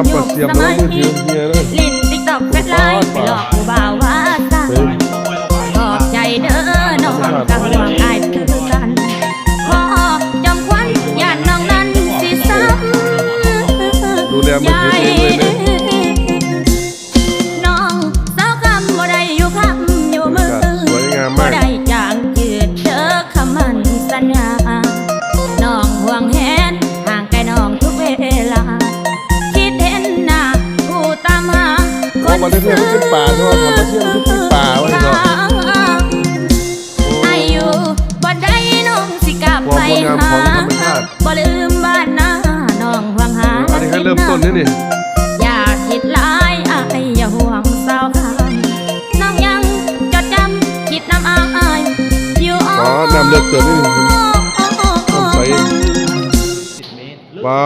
ครับก็เสียบลงมือถือเฮียเลยลิ้นติ๊กตอกเฟซไลน์ไปหลอกผู้บ่าวว่าตาเฮ้ยขอบใจเด้อน้องกังวลอายคือกันขอจอมควันย่านน้องนั้นสิซ้ำดูแลมือถือเองเลยเนี่ยน้องสาวคำบ่ได้อยู่คำอยู่มือสวยงามบ่มากได้จางจืดเด้อคำมันสัญญา คเอานมาเที่ยวขึ้นป่าทั่วทำมาเที่ยวขึ้นป่าไว้เนาะอายุบ่ได้น้องสิกลับควาไปมงดงามหาของธรรมชาติบ่ลืมบ้านนาน้องห่วงหาอันนี้แค่เริ่มต้นนี่นี่อย่าคิดหลายอายอย่าห่วงสาวคำน้องยังจดจำคิดน้ำอายอยู่อ๋อนำเลือกเกิดนี่นี่อ๋อต้องใส่ว้า